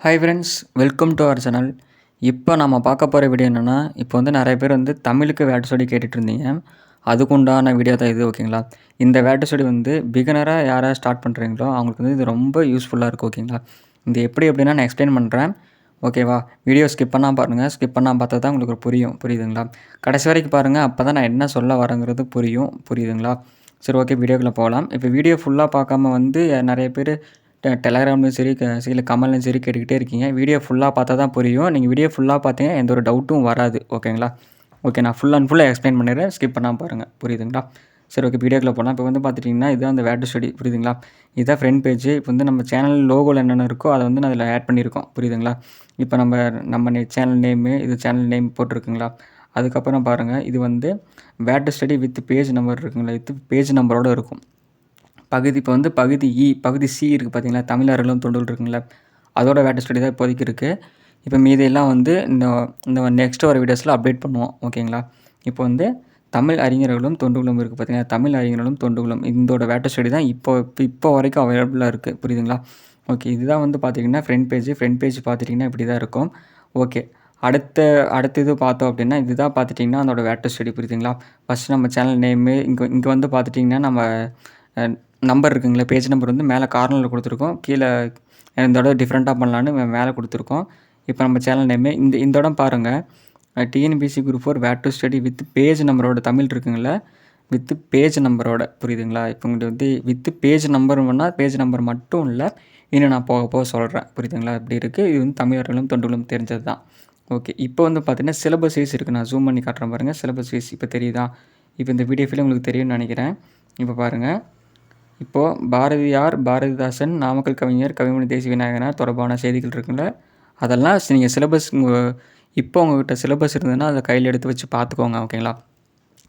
Hi friends welcome to our channel இப்போ நம்ம பார்க்க போகிற வீடியோ என்னென்னா இப்போ வந்து நிறைய பேர் வந்து தமிழுக்கு வேட்டு சொல்லி கேட்டுட்டு இருந்தீங்க அதுக்கு உண்டான வீடியோ தான் இது ஓகேங்களா இந்த வேட்டு சொல்லி வந்து பிகினராக யாராவது ஸ்டார்ட் பண்ணுறீங்களோ அவங்களுக்கு வந்து இது ரொம்ப யூஸ்ஃபுல்லாக இருக்குது ஓகேங்களா இது எப்படி எப்படின்னா நான் எக்ஸ்பிளைன் பண்ணுறேன் ஓகேவா வீடியோ ஸ்கிப் பண்ணால் பாருங்கள் ஸ்கிப் பண்ணால் பார்த்தா தான் உங்களுக்கு புரியும் புரியுதுங்களா? கடைசி வரைக்கும் பாருங்கள் அப்போ தான் நான் என்ன சொல்ல வரேங்கிறது புரியும் புரியுதுங்களா? சரி ஓகே வீடியோக்குள்ளே போகலாம். இப்போ வீடியோ ஃபுல்லாக பார்க்காம வந்து நிறைய பேர் டெலகிராம்லையும் சரி க சில கமெண்ட்லையும் சரி கேட்டுக்கிட்டே இருக்கீங்க. வீடியோ ஃபுல்லாக பார்த்தா தான் புரியும். நீங்கள் வீடியோ ஃபுல்லாக பார்த்தீங்க எந்த ஒரு டவுட்டும் வராது. ஓகேங்களா? ஓகே நான் ஃபுல் அண்ட் ஃபுல்லாக எக்ஸ்பிளைன் பண்ணிடுறேன். ஸ்கிப் பண்ணால் பாருங்கள் புரியுதுங்களா? சரி ஓகே வீடியோக்குள்ளே போகலாம் இப்போ வந்து பார்த்துட்டிங்கன்னா இதுதான் அந்த வேட்டு ஸ்டடி. புரியுதுங்களா? இதுதான் ஃப்ரெண்ட் பேஜ் இப்போ வந்து நம்ம சேனல் லோகோவில் என்னென்ன இருக்கோ அதை வந்து நான் அதில் ஆட் பண்ணியிருக்கோம். புரியுதுங்களா? இப்போ நம்ம நம்ம சேனல் நேமு இது சேனல் நேம் போட்டிருக்குங்களா? அதுக்கப்புறம் பாருங்கள் இது வந்து வேட்டு ஸ்டடி வித் பேஜ் நம்பர் இருக்குங்களா? வித் பேஜ் நம்பரோடு இருக்கும். பகுதி இப்போ வந்து பகுதி இ பகுதி சி இருக்குது பார்த்தீங்களா தமிழர்களும் அறிவியலும் இருக்குங்களா? அதோட வேட்ட ஸ்டடி தான் இப்போதைக்கு இருக்குது இப்போ மீதியெல்லாம் வந்து இந்த இந்த நெக்ஸ்ட் வர வீடியோஸில் அப்டேட் பண்ணுவோம். ஓகேங்களா இப்போ வந்து தமிழ் அறிஞர்களும் தொண்டுகளும் இருக்குது பார்த்தீங்கன்னா தமிழ் அறிஞர்களும் தொண்டுகளும் இதோட வேட்ட ஸ்டடி தான் இப்போ இப்போ இப்போ வரைக்கும் அவைலபிளாக இருக்குது புரியுதுங்களா? ஓகே இதுதான் வந்து பார்த்தீங்கன்னா ஃப்ரண்ட் பேஜ் ஃப்ரண்ட் பேஜ் பார்த்துட்டிங்கன்னா இப்படி தான் இருக்கும். ஓகே அடுத்த அடுத்த இது பார்த்தோம் அப்படின்னா இதுதான் பார்த்துட்டிங்கன்னா அதோட வேட்ட ஸ்டடி புரியுதுங்களா? ஃபஸ்ட் நம்ம சேனல் நேமு இங்கே இங்கே வந்து பார்த்துட்டிங்கன்னா நம்ம நம்பர் இருக்குங்களே பேஜ் நம்பர் வந்து மேலே கார்னரில் கொடுத்துருக்கோம். கீழே இந்த இடம் டிஃப்ரெண்ட்டாக பண்ணலான்னு மேலே கொடுத்துருக்கோம். இப்போ நம்ம சேனல் நேமே இந்த இந்த இடம் பாருங்கள் TNPSC group four wired to study with page நம்பரோட தமிழ் இருக்குங்களா வித்து பேஜ் நம்பரோட புரியுதுங்களா? இப்போ உங்கள்கிட்ட வந்து வித்து பேஜ் நம்பர் வேணால் பேஜ் நம்பர் மட்டும் இல்லை இன்னும் நான் போக போக சொல்கிறேன் புரியுதுங்களா? இப்படி இருக்குது இது வந்து தமிழர்களும் தொண்டுகளும் தெரிஞ்சது தான் ஓகே இப்போ வந்து பார்த்தீங்கன்னா சிலபஸ் வைஸ் இருக்குது நான் ஜூம் பண்ணி காட்டுறேன் பாருங்கள் சிலபஸ் வைஸ் இப்போ தெரியுதா? இப்போ இந்த வீடியோ ஃபீல் உங்களுக்கு தெரியும்னு நினைக்கிறேன். இப்போ பாருங்கள் இப்போது பாரதியார் பாரதிதாசன் நாமக்கல் கவிஞர் கவிமணி தேசிய விநாயகனார் தொடர்பான செய்திகள் இருக்குல்ல? அதெல்லாம் நீங்கள் சிலபஸ் இப்போ உங்ககிட்ட சிலபஸ் இருந்ததுன்னா அதை கையில் எடுத்து வச்சு பார்த்துக்கோங்க ஓகேங்களா?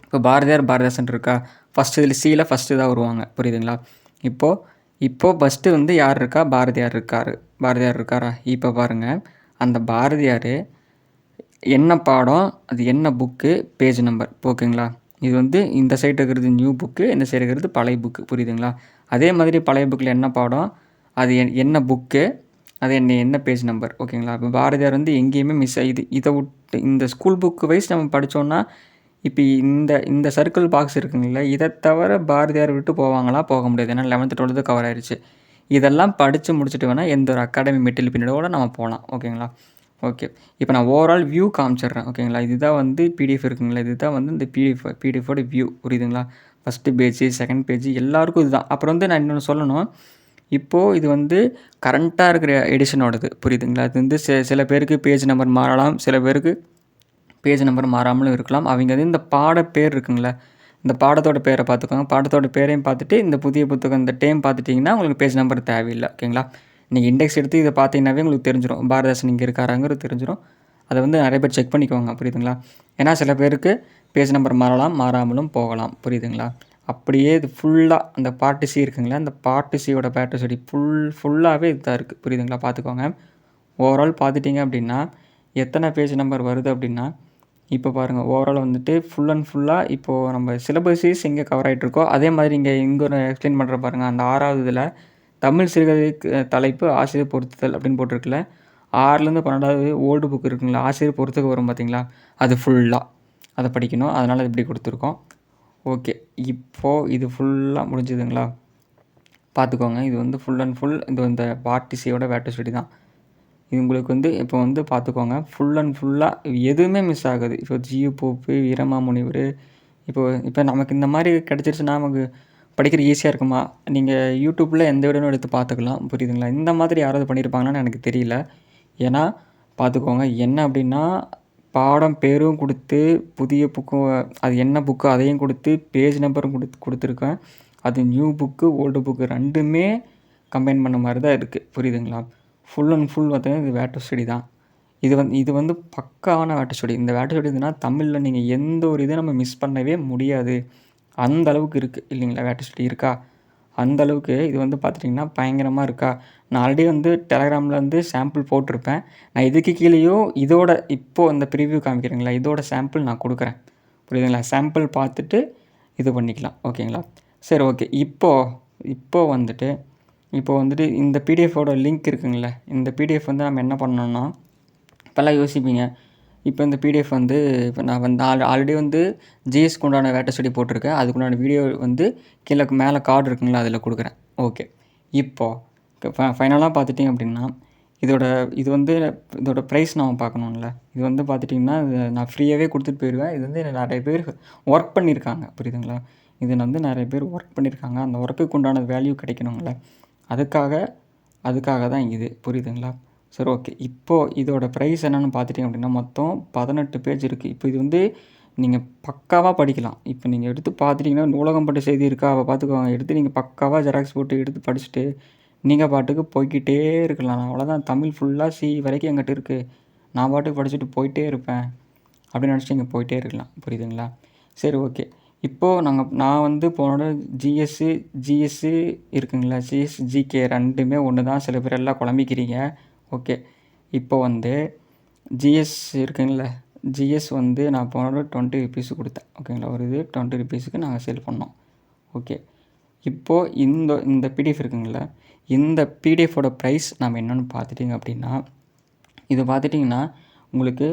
இப்போ பாரதியார் பாரதிதாசன் இருக்கா? ஃபஸ்ட்டு இதில் சீல ஃபஸ்ட்டு தான் வருவாங்க புரியுதுங்களா? இப்போது இப்போது ஃபஸ்ட்டு வந்து யார் இருக்கா? பாரதியார் இருக்கார். பாரதியார் இருக்காரா? இப்போ பாருங்கள் அந்த பாரதியார் என்ன பாடம் அது என்ன புக்கு பேஜ் நம்பர் ஓகேங்களா? இது வந்து இந்த சைடு இருக்கிறது நியூ புக்கு இந்த சைடு இருக்கிறது பழைய புக்கு புரியுதுங்களா? அதே மாதிரி பழைய புக்கில் என்ன பாடம்? அது என்- என்ன புக்கு அது என்ன என்ன பேஜ் நம்பர் ஓகேங்களா? இப்போ பாரதியார் வந்து எங்கேயுமே மிஸ் ஆகிது இதை விட்டு இந்த ஸ்கூல் புக்கு வைஸ் நம்ம படித்தோன்னா இப்போ இந்த இந்த சர்க்கிள் பாக்ஸ் இருக்குங்களா இதை தவிர பாரதியார் விட்டு போவாங்களா? போக முடியாது. ஏன்னா லெவன்த்து டுவெல்த்து கவர் ஆயிடுச்சு இதெல்லாம் படித்து முடிச்சுட்டு வேணால் எந்த ஒரு அகாடமி மெட்டீரியல் பின்னோட நம்ம போகலாம் ஓகேங்களா? ஓகே இப்போ நான் ஓவரால் வியூ காமிச்சிடுறேன். ஓகேங்களா இதுதான் வந்து பிடிஎஃப் இருக்குங்களா? இதுதான் வந்து இந்த பிடிஎஃப் பிடிஎஃபோட வியூ புரியுதுங்களா? ஃபஸ்ட்டு பேஜ் செகண்ட் பேஜ் எல்லாருக்கும் இதுதான். அப்புறம் வந்து நான் இன்னொன்று சொல்லணும். இப்போது இது வந்து கரண்ட்டாக இருக்கிற எடிஷனோடது புரியுதுங்களா? இது வந்து சில சில பேருக்கு பேஜ் நம்பர் மாறலாம். சில பேருக்கு பேஜ் நம்பர் மாறாமலும் இருக்கலாம். அவங்க வந்து இந்த பாட பேர் இருக்குங்களா? இந்த பாடத்தோட பேரை பார்த்துக்கோங்க. பாடத்தோட பேரையும் பார்த்துட்டு இந்த புதிய புத்தகம் இந்த டைம் பார்த்துட்டிங்கன்னா உங்களுக்கு பேஜ் நம்பர் தேவையில்லை. ஓகேங்களா நீங்கள் இண்டெக்ஸ் எடுத்து இதை பார்த்தீங்கன்னாவே உங்களுக்கு தெரிஞ்சிடும் பாரதாசன் இங்கே இருக்காராங்கிறது தெரிஞ்சிடும் அதை வந்து நிறைய பேர் செக் பண்ணிக்கோங்க புரியுதுங்களா? ஏன்னா சில பேருக்கு பேஜ் நம்பர் மாறலாம் மாறாமலும் போகலாம் புரியுதுங்களா? அப்படியே இது ஃபுல்லாக அந்த பாட்டு சி இருக்குங்களா? அந்த பாட்டு சியோட பேட்டர் செடி ஃபுல் ஃபுல்லாகவே இதுதான் இருக்குது புரியுதுங்களா? பார்த்துக்கோங்க. ஓவரால் பார்த்துட்டிங்க அப்படின்னா எத்தனை பேஜ் நம்பர் வருது அப்படின்னா இப்போ பாருங்கள் ஓவரால் வந்துட்டு ஃபுல் அண்ட் ஃபுல்லாக இப்போது நம்ம சிலபஸஸ் எங்கே கவர் ஆகிட்டு இருக்கோ அதே மாதிரி இங்கே இங்கே ஒரு எக்ஸ்பிளைன் பண்ணுற பாருங்கள் அந்த ஆறாவது இதில் தமிழ் சிறுகதை தலைப்பு ஆசிரியர் பொருத்துதல் அப்படின்னு போட்டிருக்குல்ல. ஆறுலேருந்து பன்னெண்டாவது ஓல்டு புக் இருக்குங்களா? ஆசிரியர் பொறுத்துக்கு வரும் பார்த்தீங்களா? அது ஃபுல்லாக அதை படிக்கணும். அதனால் இப்படி கொடுத்துருக்கோம். ஓகே இப்போது இது ஃபுல்லாக முடிஞ்சதுங்களா? பார்த்துக்கோங்க. இது வந்து ஃபுல் அண்ட் ஃபுல் இது இந்த பார்ட்டிசியோட வேட்ட ஸ்டடி தான். இது உங்களுக்கு வந்து இப்போ வந்து பார்த்துக்கோங்க. ஃபுல் அண்ட் ஃபுல்லாக எதுவுமே மிஸ் ஆகுது. இப்போ ஜியு போப்பு வீரமா முனிவர். இப்போ இப்போ நமக்கு இந்த மாதிரி கிடச்சிருச்சுன்னா நமக்கு படிக்கிற ஈஸியாக இருக்குமா? நீங்கள் யூடியூப்பில் எந்த விடனும் எடுத்து பார்த்துக்கலாம். புரியுதுங்களா? இந்த மாதிரி யாராவது பண்ணியிருப்பாங்களான்னு எனக்கு தெரியல. ஏன்னா பார்த்துக்கோங்க. என்ன அப்படின்னா பாடம் பேரும் கொடுத்து புதிய புக்கும் அது என்ன புக்கு அதையும் கொடுத்து பேஜ் நம்பரும் கொடுத்து கொடுத்துருக்கேன். அது நியூ புக்கு ஓல்டு புக்கு ரெண்டுமே கம்பைன் பண்ண மாதிரி தான் இருக்குது புரியுதுங்களா? ஃபுல் அண்ட் ஃபுல் பார்த்தீங்கன்னா இது வேட்டர் ஸ்டடி தான். இது வந்து இது வந்து பக்காவான வேட்டர் ஸ்டடி இந்த வேட்டர் ஸ்டடி இதுனா தமிழில் நீங்கள் எந்த ஒரு இதை நம்ம மிஸ் பண்ணவே முடியாது. அந்த அளவுக்கு இருக்குது இல்லைங்களா வேட்டர் இருக்கா? அந்த அளவுக்கு இது வந்து பார்த்துட்டிங்கன்னா பயங்கரமாக இருக்கா? நான் ஆல்ரெடி வந்து டெலகிராமில் வந்து சாம்பிள் போட்டிருப்பேன். நான் இதுக்கு கீழேயும் இதோட இப்போது இந்த ப்ரிவ்யூ காமிக்கிறீங்களா? இதோட சாம்பிள் நான் கொடுக்குறேன். புரியுதுங்களா? சாம்பிள் பார்த்துட்டு இது பண்ணிக்கலாம். ஓகேங்களா? சரி ஓகே. இப்போது இப்போது வந்துட்டு இப்போ வந்துட்டு இந்த பிடிஎஃபோட லிங்க் இருக்குங்களே இந்த பிடிஎஃப் வந்து நம்ம என்ன பண்ணணும்னா இப்போல்லாம் யோசிப்பீங்க. இப்போ இந்த பிடிஎஃப் வந்து இப்போ நான் வந்து ஆல் ஆல்ரெடி வந்து ஜிஎஸ்க்கு உண்டான வேட்டை ஸ்டடி போட்டிருக்கேன். அதுக்குண்டான வீடியோ வந்து கீழே மேலே கார்டு இருக்குங்களா அதில் கொடுக்குறேன். ஓகே இப்போது ஃபைனலாக பார்த்துட்டிங்க அப்படின்னா இதோட இது வந்து இதோட ப்ரைஸ் நம்ம பார்க்கணும்ல. இது வந்து பார்த்துட்டிங்கன்னா இது நான் ஃப்ரீயாகவே கொடுத்துட்டு போயிடுவேன். இது வந்து நிறைய பேர் ஒர்க் பண்ணியிருக்காங்க. புரியுதுங்களா? இது வந்து நிறைய பேர் ஒர்க் பண்ணியிருக்காங்க. அந்த ஒர்க்குக்கு உண்டான வேல்யூ கிடைக்கணுங்கள அதுக்காக அதுக்காக தான் இது. புரியுதுங்களா? சரி ஓகே இப்போது இதோட ப்ரைஸ் என்னென்னு பார்த்துட்டிங்க அப்படின்னா மொத்தம் பதினெட்டு பேஜ் இருக்குது இப்போ இது வந்து நீங்கள் பக்காவாக படிக்கலாம். இப்போ நீங்கள் எடுத்து பார்த்துட்டிங்கன்னா நூலகம் பட்டு செய்தி இருக்கா? அவள் பார்த்துக்கோங்க. எடுத்து நீங்கள் பக்காவாக ஜெராக்ஸ் போட்டு எடுத்து படிச்சுட்டு நீங்கள் பாட்டுக்கு போய்க்கிட்டே இருக்கலாம். அவ்வளோதான் தமிழ் ஃபுல்லாக சி வரைக்கும் எங்கிட்ட இருக்குது நான் பாட்டுக்கு படிச்சுட்டு போயிட்டே இருப்பேன். அப்படின்னு நினச்சிட்டு இங்கே போயிட்டே இருக்கலாம். புரியுதுங்களா? சரி ஓகே இப்போது நாங்கள் நான் வந்து போனோட ஜிஎஸ்ஸு ஜிஎஸ்ஸு இருக்குங்களா? ஜிஎஸ் ஜிகே ரெண்டுமே ஒன்று தான் சில பேர் எல்லாம் குழம்பிக்கிறீங்க. ஓகே. இப்போ வந்து ஜிஎஸ் இருக்குங்கள ஜிஎஸ் வந்து நான் போனோட டுவெண்ட்டி ருபீஸ் கொடுத்தேன். ஓகேங்களா? ஒரு இது டுவெண்ட்டி ருபீஸுக்கு நாங்கள் சேல் பண்ணோம். ஓகே. இப்போது இந்த இந்த பிடிஎஃப் இருக்குங்களா இந்த பிடிஎஃபோட ப்ரைஸ் நம்ம என்னென்னு பார்த்துட்டிங்க அப்படின்னா இது பார்த்துட்டிங்கன்னா உங்களுக்கு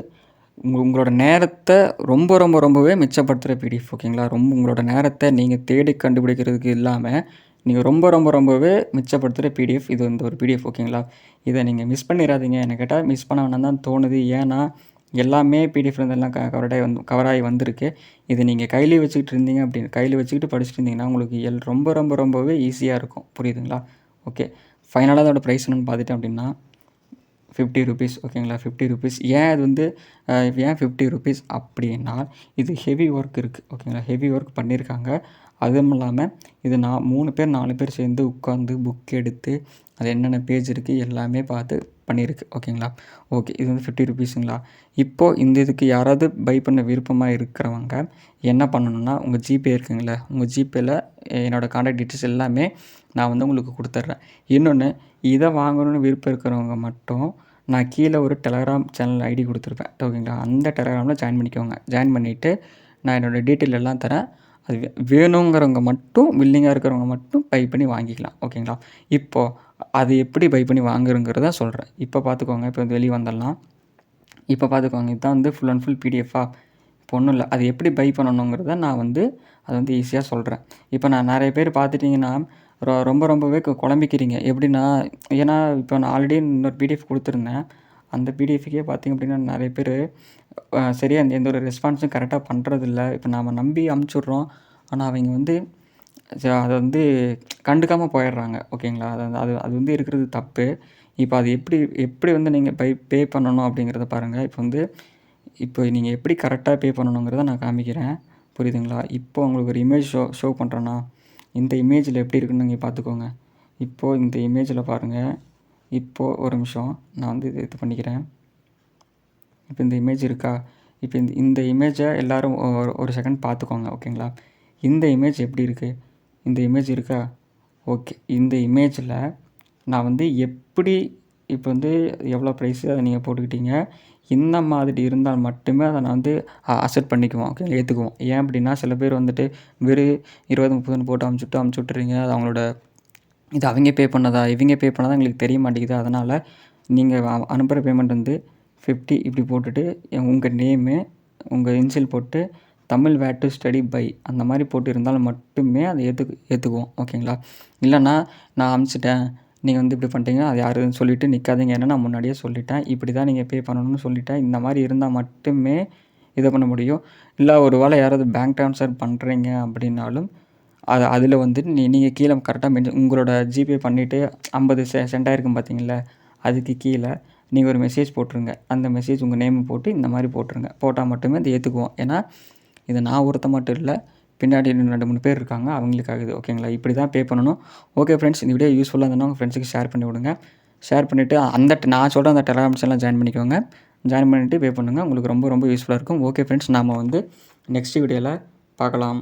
உங்கள் உங்களோட நேரத்தை ரொம்ப ரொம்ப ரொம்பவே மிச்சப்படுத்துகிற பிடிஎஃப் ஓகேங்களா? ரொம்ப உங்களோட நேரத்தை நீங்கள் தேடி கண்டுபிடிக்கிறதுக்கு இல்லாமல் நீங்கள் ரொம்ப ரொம்ப ரொம்பவே மிச்சப்படுத்துகிற பிடிஎஃப் இது வந்து ஒரு பிடிஎஃப் ஓகேங்களா? இதை நீங்கள் மிஸ் பண்ணிடாதீங்க என்ன கேட்டால் மிஸ் பண்ண வேணாம் தான் தோணுது. ஏன்னா எல்லாமே பிடிஎஃப் இருந்தெல்லாம் க கவராகி வந்து கவராகி வந்திருக்கு. இது நீங்கள் கையில் வச்சுக்கிட்டு இருந்தீங்க அப்படின்னு கையில் வச்சுக்கிட்டு படிச்சுட்டு இருந்தீங்கன்னா உங்களுக்கு எல் ரொம்ப ரொம்ப ரொம்பவே ஈஸியாக இருக்கும். புரியுதுங்களா? ஓகே. ஃபைனலாக அதோட ப்ரைஸ் என்னென்னு பார்த்துட்டேன் அப்படின்னா ஃபிஃப்டி ருபீஸ் ஓகேங்களா? ஃபிஃப்டி ருபீஸ் ஏன் இது வந்து ஏன் ஃபிஃப்டி ருபீஸ் அப்படின்னா இது ஹெவி ஒர்க் இருக்குது ஓகேங்களா? ஹெவி ஒர்க் பண்ணியிருக்காங்க அதுவும் இல்லாமல் இது நான் மூணு பேர் நாலு பேர் சேர்ந்து உட்காந்து புக் எடுத்து அது என்னென்ன பேஜ் இருக்குது எல்லாமே பார்த்து பண்ணியிருக்கு. ஓகேங்களா ஓகே இது வந்து ஃபிஃப்டி ருபீஸுங்களா இப்போது இந்த இதுக்கு யாராவது பை பண்ண விருப்பமாக இருக்கிறவங்க என்ன பண்ணணும்னா உங்கள் ஜிபே இருக்குங்களே உங்கள் ஜிபேயில் என்னோடய காண்டாக்ட் டீட்டெயில்ஸ் எல்லாமே நான் வந்து உங்களுக்கு கொடுத்துட்றேன். இன்னொன்று இதை வாங்கணும்னு விருப்பம் இருக்கிறவங்க மட்டும் நான் கீழே ஒரு டெலகிராம் சேனல் ஐடி கொடுத்துருப்பேன். ஓகேங்களா அந்த டெலகிராமில் ஜாயின் பண்ணிக்கோங்க. ஜாயின் பண்ணிவிட்டு நான் என்னோடய டீட்டெயில் எல்லாம் தரேன். அது வேணுங்கிறவங்க மட்டும் வில்லிங்காக இருக்கிறவங்க மட்டும் பை பண்ணி வாங்கிக்கலாம் ஓகேங்களா இப்போது அது எப்படி பை பண்ணி வாங்குறங்கிறத சொல்கிறேன் இப்போ பார்த்துக்கோங்க இப்போ வெளியே வந்துடலாம் இப்போ பார்த்துக்கோங்க இதுதான் வந்து ஃபுல் அண்ட் ஃபுல் பிடிஎஃபாக இப்போ ஒன்றும் இல்லை. அது எப்படி பை பண்ணணுங்கிறத நான் வந்து அது வந்து ஈஸியாக சொல்கிறேன் இப்போ நான் நிறைய பேர் பார்த்துட்டிங்கன்னா ரொ ரொம்ப ரொம்பவே குழம்பிக்கிறீங்க. எப்படின்னா ஏன்னா இப்போ நான் ஆல்ரெடி இன்னொரு பிடிஎஃப் கொடுத்துருந்தேன். அந்த பிடிஎஃப்க்கே பார்த்திங்க அப்படின்னா நிறைய பேர் சரியாக அந்த எந்த ஒரு ரெஸ்பான்ஸும் கரெக்டாக பண்ணுறதில்ல இப்போ நாம் நம்பி அமுச்சுட்றோம். ஆனால் அவங்க வந்து அதை வந்து கண்டுக்காமல் போயிடுறாங்க. ஓகேங்களா? அது அது அது வந்து இருக்கிறது தப்பு. இப்போ அது எப்படி எப்படி வந்து நீங்கள் பை பே பண்ணணும் அப்படிங்கிறத பாருங்கள் இப்போ வந்து இப்போ நீங்கள் எப்படி கரெக்டாக பே பண்ணணுங்கிறத நான் காமிக்கிறேன். புரியுதுங்களா? இப்போ உங்களுக்கு ஒரு இமேஜ் ஷோ ஷோ பண்ணுறேன்னா இந்த இமேஜில் எப்படி இருக்குன்னு நீங்கள் பார்த்துக்கோங்க. இப்போது இந்த இமேஜில் பாருங்கள் இப்போது ஒரு நிமிஷம் நான் வந்து இது இது பண்ணிக்கிறேன். இப்போ இந்த இமேஜ் இருக்கா? இப்போ இந்த இந்த இமேஜை எல்லோரும் ஒரு ஒரு செகண்ட் பார்த்துக்கோங்க ஓகேங்களா? இந்த இமேஜ் எப்படி இருக்குது இந்த இமேஜ் இருக்கா? ஓகே இந்த இமேஜில் நான் வந்து எப்படி இப்போ வந்து எவ்வளோ ப்ரைஸு அதை நீங்கள் போட்டுக்கிட்டீங்க? இந்த மாதிரி இருந்தால் மட்டுமே அதை நான் வந்து அசெப்ட் பண்ணிக்குவோம் ஓகே ஏற்றுக்குவோம் ஏன் அப்படின்னா சில பேர் வந்துட்டு வெறும் இருபது முப்பதுன்னு போட்டு அமுச்சுட்டு அமுச்சு விட்டுறீங்க அது அவங்களோட இது அவங்க பே பண்ணதா? இவங்க பே பண்ணதா? எங்களுக்கு தெரிய மாட்டேங்குது. அதனால் நீங்கள் அனுப்புகிற பேமெண்ட் வந்து ஃபிஃப்டி இப்படி போட்டுட்டு உங்கள் நேமு உங்கள் இன்சியல் போட்டு தமிழ் வேட்டு ஸ்டடி பை அந்த மாதிரி போட்டு இருந்தாலும் மட்டுமே அதை ஏற்றுக்கு ஏற்றுக்குவோம் ஓகேங்களா இல்லைனா நான் அமுச்சிட்டேன் நீங்கள் வந்து இப்படி பண்ணிட்டீங்க. அது யாருன்னு சொல்லிவிட்டு நிற்காதீங்க ஏன்னா நான் முன்னாடியே சொல்லிட்டேன். இப்படி தான் நீங்கள் பே பண்ணணும்னு சொல்லிட்டேன் இந்த மாதிரி இருந்தால் மட்டுமே இதை பண்ண முடியும். இல்லை ஒரு வேளை யாராவது பேங்க் ட்ரான்ஸ்ஃபர் பண்ணுறீங்க அப்படின்னாலும் அது அதில் வந்து நீ நீங்கள் கீழே கரெக்டாக மென்ஷன் உங்களோட ஜிபே பண்ணிவிட்டு ஐம்பது செ சென்ட் ஆகிருக்கும் பார்த்தீங்களா அதுக்கு கீழே நீங்கள் ஒரு மெசேஜ் போட்டுருங்க. அந்த மெசேஜ் உங்கள் நேம் போட்டு இந்த மாதிரி போட்டுருங்க. போட்டால் மட்டுமே அதை ஏற்றுக்குவோம் ஏன்னா இது நான் ஒருத்த மட்டும் இல்லை பின்னாடி ரெண்டு மூணு பேர் இருக்காங்க. அவங்களுக்காக இது ஓகேங்களா இப்படி தான் பே பண்ணணும். ஓகே ஃப்ரெண்ட்ஸ் இந்த வீடியோ யூஸ்ஃபுல்லாக இருந்தால் உங்கள் ஃப்ரெண்ட்ஸுக்கு ஷேர் பண்ணி விடுங்க. ஷேர் பண்ணிவிட்டு அந்த நான் சொல்கிற அந்த டெலகிராம்ஸ் ஜாயின் பண்ணிக்கோங்க. ஜாயின் பண்ணிவிட்டு பே பண்ணுங்கள் உங்களுக்கு ரொம்ப ரொம்ப யூஸ்ஃபுல்லாக இருக்கும். ஓகே ஃப்ரெண்ட்ஸ் நாம் வந்து நெக்ஸ்ட் வீடியோவில் பார்க்கலாம்.